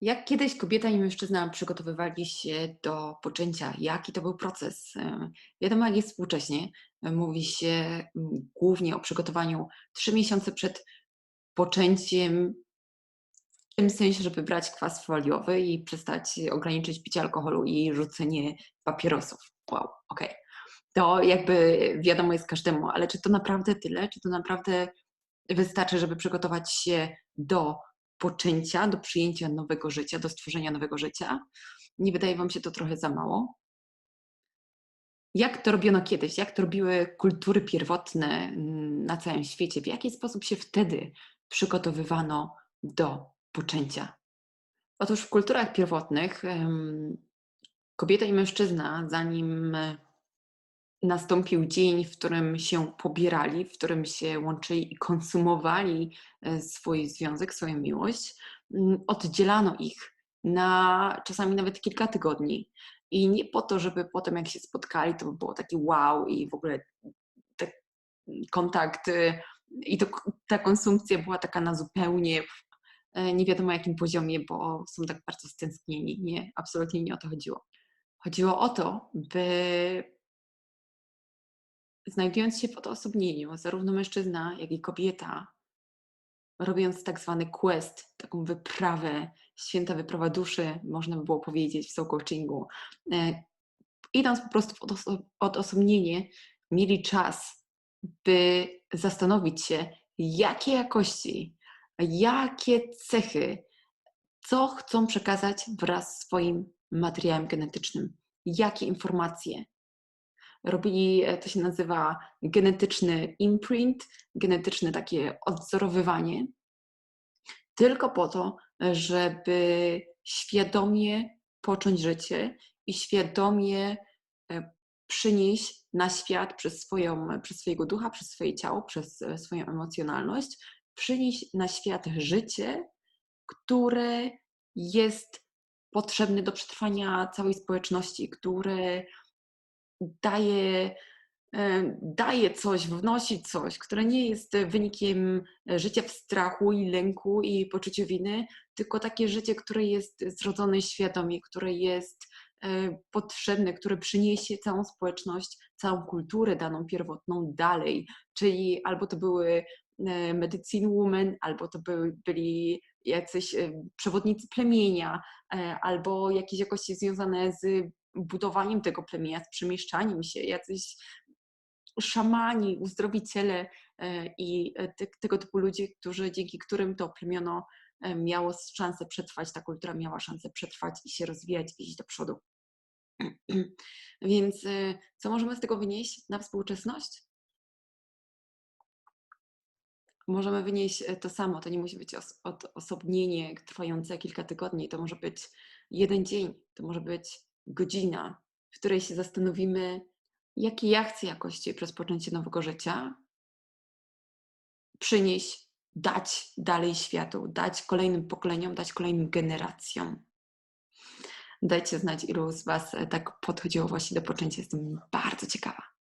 Jak kiedyś kobieta i mężczyzna przygotowywali się do poczęcia? Jaki to był proces? Wiadomo, jak jest współcześnie. E, Mówi się głównie o przygotowaniu trzy miesiące przed poczęciem, w tym sensie, żeby brać kwas foliowy i przestać ograniczyć picie alkoholu i rzucenie papierosów. Wow, okej. To jakby wiadomo jest każdemu, ale czy to naprawdę tyle? Czy to naprawdę wystarczy, żeby przygotować się do poczęcia, do przyjęcia nowego życia, do stworzenia nowego życia? Nie wydaje Wam się to trochę za mało? Jak to robiono kiedyś? Jak to robiły kultury pierwotne mm, na całym świecie? W jaki sposób się wtedy przygotowywano do poczęcia? Otóż w kulturach pierwotnych kobieta i mężczyzna, zanim nastąpił dzień, w którym się pobierali, w którym się łączyli i konsumowali e, swój związek, swoją miłość, mm, oddzielano ich na czasami nawet kilka tygodni. I nie po to, żeby potem jak się spotkali, to by było takie wow i w ogóle te kontakty i to, ta konsumpcja była taka na zupełnie e, nie wiadomo jakim poziomie, bo są tak bardzo stęsknieni. Nie, absolutnie nie o to chodziło. Chodziło o to, by znajdując się w odosobnieniu, zarówno mężczyzna, jak i kobieta, robiąc tak zwany quest, taką wyprawę, święta wyprawa duszy, można by było powiedzieć w soul coachingu, e, idąc po prostu w odoso- odosobnienie, mieli czas, by zastanowić się, jakie jakości, jakie cechy, co chcą przekazać wraz z swoim materiałem genetycznym, jakie informacje, robili, e, to się nazywa genetyczny imprint, genetyczne takie odzorowywanie, tylko po to, żeby świadomie począć życie i świadomie e, przynieść na świat przez, swoją, przez swojego ducha, przez swoje ciało, przez e, swoją emocjonalność, przynieść na świat życie, które jest potrzebne do przetrwania całej społeczności, które daje, e, daje coś, wnosi coś, które nie jest wynikiem życia w strachu i lęku i poczuciu winy, tylko takie życie, które jest zrodzone świadomie, które jest e, potrzebne, które przyniesie całą społeczność, całą kulturę daną pierwotną dalej. Czyli albo to były e, medicine women, albo to były, byli jacyś przewodnicy plemienia, albo jakieś jakości związane z budowaniem tego plemienia, z przemieszczaniem się, jacyś szamani, uzdrowiciele e, i e, te, tego typu ludzi, którzy, dzięki którym to plemiono e, miało szansę przetrwać, ta kultura miała szansę przetrwać i się rozwijać, iść do przodu. Więc co możemy z tego wynieść na współczesność? Możemy wynieść to samo. To nie musi być odosobnienie trwające kilka tygodni. To może być jeden dzień, to może być godzina, w której się zastanowimy, jakie ja chcę jakości przez poczęcie nowego życia przynieść, dać dalej światu, dać kolejnym pokoleniom, dać kolejnym generacjom. Dajcie znać, ilu z Was tak podchodziło właśnie do poczęcia. Jestem bardzo ciekawa.